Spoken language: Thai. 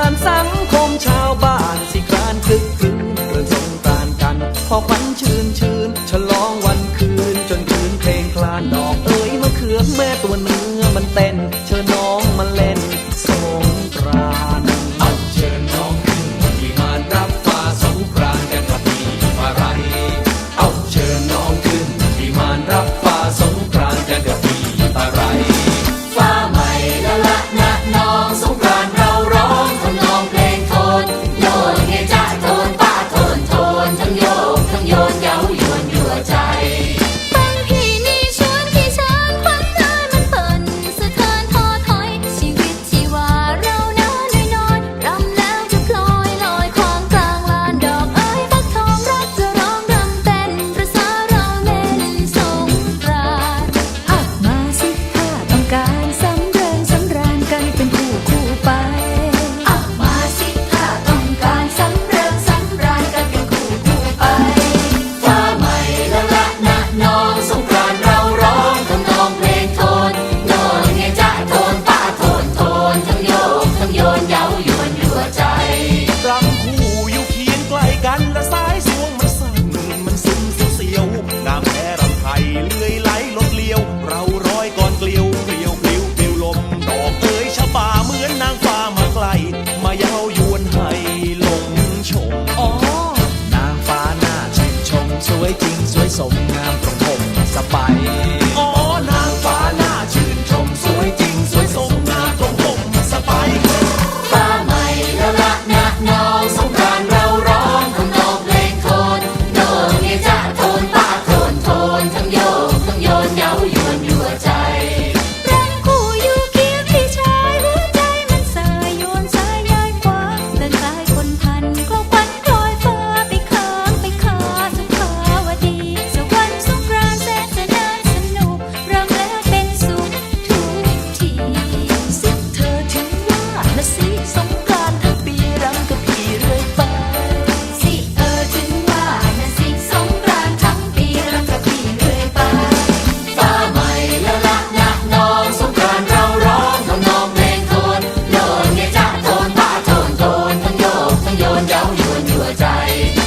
านสังคมชาวบ้านสิกรานคึกคืนเรื่องสงกรานกัน พอควันชื้นชื้นฉลองวันคืน จนคืนเพลงคลานดอกเอ๋ยมะเขือแม่ตัวเนื้อมันเต้นเชิญน้อง So. ทั่วใจ